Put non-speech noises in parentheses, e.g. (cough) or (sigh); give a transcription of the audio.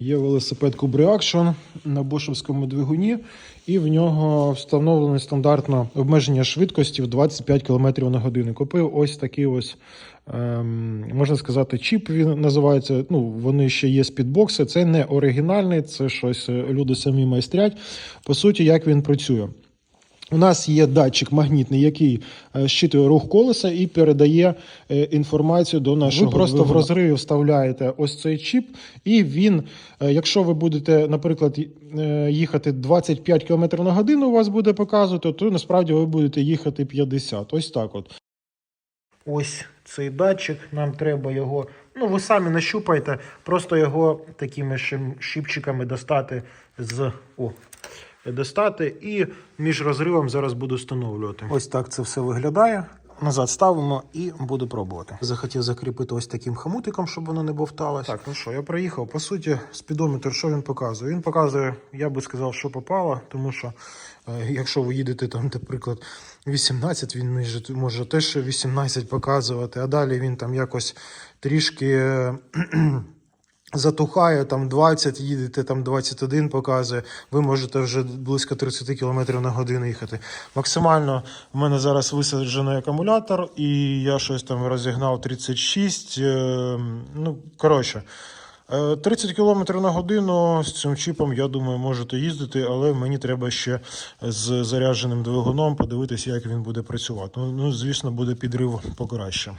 Є велосипед Cube Reaction на бошевському двигуні, і в нього встановлене стандартне обмеження швидкості в 25 км на годину. Купив ось такий ось, ем, можна сказати, чіп він називається. Ну, вони ще є спідбокси. Це не оригінальний, це щось е, люди самі майстрять. По суті, як він працює. У нас є датчик магнітний, який е, щитує рух колеса і передає е, інформацію до нашого. Ви просто в розриві вставляєте ось цей чіп, і він, е, якщо ви будете, наприклад, їхати 25 км на годину, у вас буде показувати, то насправді ви будете їхати 50. Ось так от. Ось цей датчик, нам треба його. Ну, ви самі нащупайте, просто його такими щипчиками достати з. О, достати і між розривом зараз буду встановлювати. Ось так це все виглядає. Назад ставимо і буду пробувати. Захотів закріпити ось таким хамутиком, щоб воно не бовталось. Так, ну що, я проїхав. По суті, спідометр, що він показує? Він показує, я би сказав, що попало, тому що е, якщо ви їдете там, наприклад, 18, він може, може теж 18 показувати, а далі він там якось трішки. (clears throat) е, затухає там 20, їдете там 21 показує, ви можете вже близько 30 км на годину їхати. Максимально в мене зараз висаджений акумулятор, і я щось там розігнав 36. е, Ну, коротше. е, 30 км на годину з цим чіпом, я думаю, можете їздити, але мені треба ще з зарядженим двигуном подивитися, як він буде працювати. Ну, ну звісно, буде підрив покраще.